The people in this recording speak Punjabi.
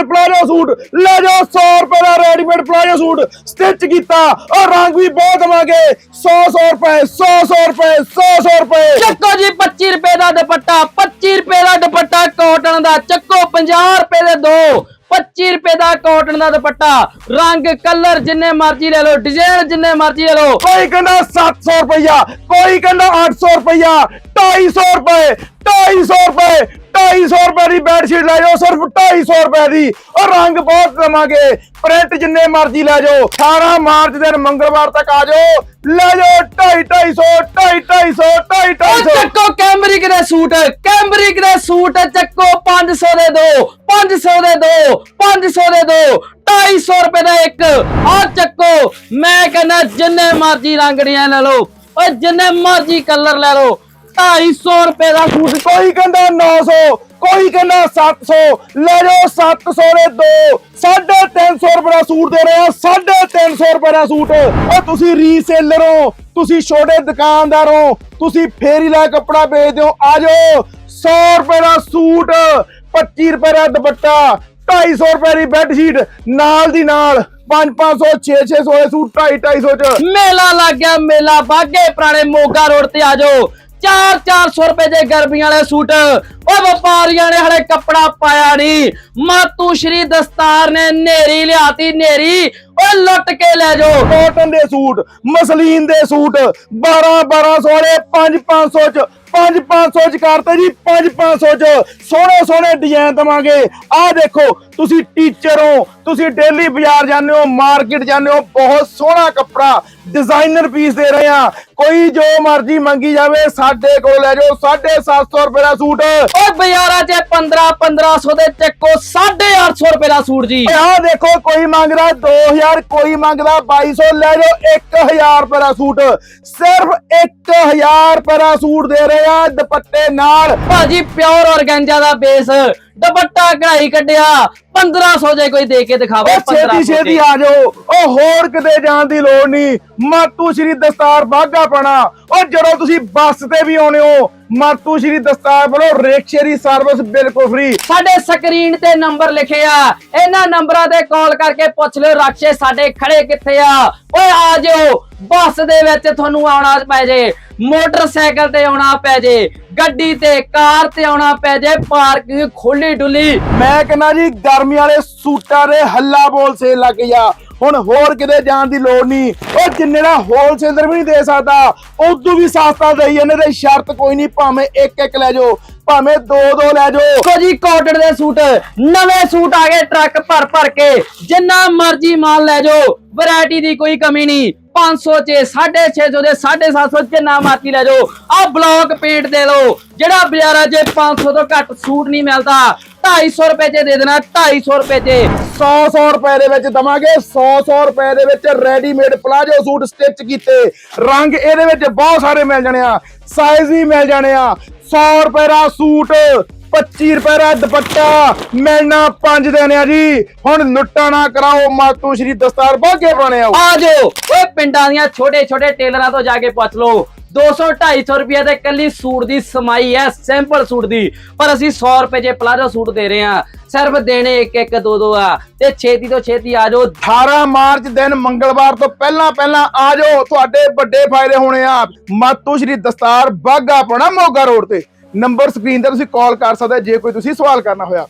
ਰੈਡੀਮੇਡ ਪਲਾਜੋ ਸੂਟ ਲੈ ਜਾਓ 100 ਰੁਪਏ ਦਾ ਰੈਡੀਮੇਡ ਪਲਾਜੋ ਸੂਟ ਸਟਿਚ ਕੀਤਾ। ਔਰ ਰੰਗ ਵੀ ਬਹੁਤ ਦਵਾਂਗੇ। 100 100 ਰੁਪਏ 100 100 ਰੁਪਏ 100 100 ਰੁਪਏ। ਚੱਕੋ ਜੀ 25 ਰੁਪਏ ਦਾ ਦੁਪੱਟਾ। 25 ਰੁਪਏ ਦਾ ਦੁਪੱਟਾ ਕਾਟਨ ਦਾ। ਚੱਕੋ 50 ਰੁਪਏ ਦੇ ਦੋ। 25 ਰੁਪਏ ਦਾ ਕਾਟਨ ਦਾ ਦੁਪੱਟਾ। ਰੰਗ ਕਲਰ ਜਿੰਨੇ ਮਰਜ਼ੀ ਲੈ ਲਓ। ਡਿਜ਼ਾਈਨ ਜਿੰਨੇ ਮਰਜ਼ੀ ਲੈ ਲਓ। ਕੋਈ ਕਹਿੰਦਾ 700 ਰੁਪਇਆ ਕੋਈ ਕਹਿੰਦਾ 800 ਰੁਪਇਆ 250 ਰੁਪਏ 250 ਰੁਪਏ 250 ਰੁਪਏ ਦੀ ਬੈੱਡ ਸ਼ੀਟ ਲੈ ਜਾਓ ਸਿਰਫ 250 ਰੁਪਏ ਦੀ। ਔਰ ਰੰਗ ਬਹੁਤ ਦਵਾਂਗੇ ਪ੍ਰਿੰਟ ਜਿੰਨੇ ਮਰਜ਼ੀ ਲੈ ਜਾਓ। 18 ਮਾਰਚ ਦਿਨ ਮੰਗਲਵਾਰ ਤੱਕ ਆ ਜਾਓ। ਲੈ ਜਾਓ 250 250 250 ਉਹ 250 ਚੱਕੋ ਕੈਂਬਰਿਕ ਦੇ ਸੂਟ ਕੈਂਬਰਿਕ ਦੇ ਸੂਟ ਚੱਕੋ 500 ਦੇ ਦੋ 500 ਦੇ ਦੋ 500 ਦੇ ਦੋ 250 ਰੁਪਏ ਦਾ ਇੱਕ। ਆ ਚੱਕੋ ਮੈਂ ਕਹਿੰਦਾ ਜਿੰਨੇ ਮਰਜ਼ੀ ਰੰਗੜੀਆਂ ਲੈ ਲਓ ਓਏ ਜਿੰਨੇ ਮਰਜ਼ੀ ਕਲਰ ਲੈ ਲਓ 250 ਰੁਪਏ ਦਾ ਸੂਟ। ਕੋਈ ਕਹਿੰਦਾ 900 ਕੋਈ ਕਹਿੰਦਾ 700 ਲੈ ਜਾਓ 700 ਦੇ ਦੋ। 350 ਰੁਪਏ ਦਾ ਸੂਟ ਦੇ ਰਹੇ ਆ 350 ਰੁਪਏ ਦਾ ਸੂਟ। ਉਹ ਤੁਸੀਂ ਰੀਸੇਲਰ ਹੋ, ਤੁਸੀਂ ਛੋਟੇ ਦੁਕਾਨਦਾਰ ਹੋ, ਤੁਸੀਂ ਫੇਰੀ ਲੈ ਕੱਪੜਾ ਵੇਚਦੇ ਹੋ, ਆ ਜਾਓ। 100 ਰੁਪਏ ਦਾ ਸੂਟ 25 ਰੁਪਏ ਦਾ ਦੁਪੱਟਾ 250 ਰੁਪਏ ਦੀ ਬੈੱਡ ਸ਼ੀਟ ਨਾਲ ਦੀ ਨਾਲ 5 500 6 600 ਦੇ ਸੂਟ 250 250 ਚ। ਮੇਲਾ ਲੱਗ ਗਿਆ, ਮੇਲਾ ਬਾਗੇ ਪੁਰਾਣੇ ਮੋਗਾ ਰੋਡ ਤੇ ਆ ਜਾਓ। 4-400 ਰੁਪਏ ਦੇ ਗਰਮੀ ਵਾਲੇ ਸੂਟ। ਉਹ ਵਪਾਰੀਆਂ ਨੇ ਹਲੇ ਕੱਪੜਾ ਪਾਇਆ ਨਹੀਂ ਮਾਤੂ ਸ਼੍ਰੀ ਦਸਤਾਰ ਨੇ ਨੇਰੀ ਲਿਆਤੀ, ਨੇਰੀ। ਉਹ ਲੁੱਟ ਕੇ ਲੈ ਜਾਓ। ਕੋਟਨ ਦੇ ਸੂਟ, ਮਸਲੀਨ ਦੇ ਸੂਟ 12 1200 ਵਾਲੇ 5 500 ਚ 5 500 ਚ ਕਰਤੇ ਜੀ 5 500 ਚ ਸੋਹਣੇ ਸੋਹਣੇ ਡਿਜ਼ਾਈਨ ਦਵਾਂਗੇ। ਆਹ ਦੇਖੋ ਤੁਸੀਂ ਟੀਚਰ ਹੋ ਤੁਸੀਂ ਡੇਲੀ ਬਾਜ਼ਾਰ ਜਾਂਦੇ ਹੋ ਮਾਰਕੀਟ ਜਾਂਦੇ ਹੋ ਬਹੁਤ ਸੋਹਣਾ ਕੱਪੜਾ ਡਿਜ਼ਾਈਨਰ ਪੀਸ ਦੇ ਰਹੇ ਆ ਕੋਈ ਜੋ ਮਰਜ਼ੀ ਮੰਗੀ ਜਾਵੇ ਸਾਡੇ ਕੋਲ ਲੈ ਜਾਓ 750 ਰੁਪਏ ਦਾ ਸੂਟ। ਓ ਬਾਜ਼ਾਰਾਂ 'ਚ 15 1500 ਦੇ ਚੱਕੋ 850 ਰੁਪਏ ਦਾ ਸੂਟ ਜੀ। ਆਹ ਦੇਖੋ ਕੋਈ ਮੰਗਦਾ 2000 ਕੋਈ ਮੰਗਦਾ 2200 ਲੈ ਜਾਓ 1000 ਰੁਪਏ ਦਾ ਸੂਟ। ਸਿਰਫ 1000 ਰੁਪਏ ਦਾ ਸੂਟ ਦੇ ਰਹੇ ਆ ਦੁਪੱਟੇ ਨਾਲ। ਭਾਜੀ ਪਿਓਰ ਔਰਗੈਂਜਾ ਦਾ ਬੇਸ ਦੁਪੱਟਾ ਕਢਾਈ ਕੱਢਿਆ। 1500 ਜੇ ਕੋਈ ਦੇ ਕੇ ਦਿਖਾਵੇ ਉਹ ਛੇਤੀ ਛੇਤੀ ਆ ਜਾਓ। ਉਹ ਹੋਰ ਕਿਤੇ ਜਾਣ ਦੀ ਲੋੜ ਨਹੀਂ। ਮਾਤੂ ਸ਼੍ਰੀ ਦਸਤਾਰ ਬਾਗਾ ਪਣਾ। ਉਹ ਜਦੋਂ ਤੁਸੀਂ ਬੱਸ ਤੇ ਵੀ ਆਉਣੇ ਹੋ ਮਾਤੂ ਸ਼੍ਰੀ ਦਸਤਾਰ ਵੱਲੋਂ ਰਿਕਸ਼ੇ ਦੀ ਸਰਵਿਸ ਬਿਲਕੁਲ ਫ੍ਰੀ ਸਾਡੇ ਸਕਰੀਨ ਤੇ ਨੰਬਰ ਲਿਖੇ ਆ। ਇਹਨਾਂ ਨੰਬਰਾਂ ਤੇ ਕਾਲ ਕਰਕੇ ਪੁੱਛ ਲਿਓ ਰਾਖਸ਼ੇ ਸਾਡੇ ਖੜੇ ਕਿੱਥੇ ਆ? ਓਏ ਆ ਜਿਓ। ਬੱਸ ਦੇ ਵਿੱਚ ਤੁਹਾਨੂੰ ਆਉਣਾ ਪੈ ਜੇ। ਮੋਟਰਸਾਈਕਲ ਤੇ ਆਉਣਾ ਪੈ ਜੇ ਗੱਡੀ ਤੇ ਕਾਰ ਤੇ ਆਉਣਾ ਪੈ ਜੇ ਪਾਰਕਿੰਗ ਖੁੱਲੀ ਡੁੱਲੀ ਮੈਂ ਕਹਿੰਦਾ ਜੀ ਗਰਮੀ ਵਾਲੇ ਸੂਟਾਂ ਦੇ ਹੱਲਾ ਬੋਲ ਸੇਲ ਲੱਗ ਗਿਆ। ਹੁਣ ਹੋਰ ਕਿਤੇ ਜਾਣ ਦੀ ਲੋੜ ਨਹੀਂ। ਉਹ ਜਿੰਨੇ ਦਾ ਹੋਲਸੇਲਰ ਵੀ ਨਹੀਂ ਦੇ ਸਕਦਾ ਉਦੋਂ ਵੀ ਸਸਤਾ ਦੇਈ ਜਾਂਦੇ ਤੇ ਸ਼ਰਤ ਕੋਈ ਨਹੀਂ ਭਾਵੇਂ ਇੱਕ ਇੱਕ ਲੈ ਜਾਓ ਭਾਵੇਂ ਦੋ ਦੋ ਲੈ ਜਾਓ। ਦੇਖੋ ਜੀ ਕਾਟਨ ਦੇ ਸੂਟ ਨਵੇਂ ਸੂਟ ਆ ਗਏ ਟਰੱਕ ਭਰ ਭਰ ਕੇ। ਜਿੰਨਾ ਮਰਜ਼ੀ ਮਾਲ ਲੈ ਜਾਓ ਵੈਰਾਈਟੀ ਦੀ ਕੋਈ ਕਮੀ ਨਹੀਂ। 500 ਚ 650 ਦੇ 750 ਜਿੰਨਾ ਮਰਜ਼ੀ ਲੈ ਜਾਓ। ਆ ਬਲੌਕ ਪੇਂਟ ਦੇ ਲਓ, ਜਿਹੜਾ ਬਾਜ਼ਾਰਾਂ 'ਚ 500 ਤੋਂ ਘੱਟ ਸੂਟ ਨਹੀਂ ਮਿਲਦਾ। 250 ਰੁਪਏ 'ਚ ਦੇ ਦੇਣਾ 250 ਰੁਪਏ 'ਚ। 100 100 ਰੁਪਏ ਦੇ ਵਿੱਚ ਦਵਾਂਗੇ 100 100 ਰੁਪਏ ਦੇ ਵਿੱਚ ਰੈਡੀਮੇਡ ਪਲਾਜੋ ਸੂਟ ਸਟਿਚ ਕੀਤੇ। ਰੰਗ ਇਹਦੇ ਵਿੱਚ ਬਹੁਤ ਸਾਰੇ ਮਿਲ ਜਾਣੇ ਆ ਸਾਈਜ਼ ਵੀ ਮਿਲ ਜਾਣੇ ਆ। 100 ਰੁਪਏ ਦਾ ਸੂਟ 25 ਰੁਪਏ ਦਾ ਦੁਪੱਟਾ। ਮਿਲਣਾ 5 ਦੇਣੇ ਆ ਜੀ। ਹੁਣ ਲੁੱਟਾ ਨਾ ਕਰਾਓ ਮਾਤੂ ਸ਼੍ਰੀ ਦਸਤਾਰ ਬਾਗੇ ਬਣੇ ਆਓ। ਆ ਜਾਓ। ਓਏ ਪਿੰਡਾਂ ਦੀਆਂ ਛੋਟੇ ਛੋਟੇ ਟੇਲਰਾਂ ਤੋਂ ਜਾ ਕੇ ਪੁੱਛ ਲਓ। 200 250 ਰੁਪਏ ਦੇ ਕੱਲੀ ਸੂਟ ਦੀ ਸਮਾਈ ਹੈ ਸਿੰਪਲ ਸੂਟ ਦੀ। ਪਰ ਅਸੀਂ 100 ਰੁਪਏ ਜੇ ਪਲਾਜ਼ੋ ਸੂਟ ਦੇ ਰਹੇ ਆ ਸਿਰਫ ਦੇਣੇ ਇੱਕ ਇੱਕ ਦੋ ਦੋ ਆ। ਤੇ ਛੇਤੀ ਤੋਂ ਛੇਤੀ ਆ ਜਾਓ। 18 ਮਾਰਚ ਦਿਨ ਮੰਗਲਵਾਰ ਤੋਂ ਪਹਿਲਾਂ ਪਹਿਲਾਂ ਆ ਜਾਓ। ਤੁਹਾਡੇ ਵੱਡੇ ਫਾਇਦੇ ਹੋਣੇ ਆ। ਮਾਤੂ ਸ਼੍ਰੀ ਦਸਤਾਰ ਬਾਗਾ ਪਣਾ ਮੋਗਾ ਰੋਡ ਤੇ। ਨੰਬਰ ਸਕਰੀਨ ਤੇ ਤੁਸੀਂ ਕਾਲ ਕਰ ਸਕਦੇ ਜੇ ਕੋਈ ਤੁਸੀਂ ਸਵਾਲ ਕਰਨਾ ਹੋਇਆ।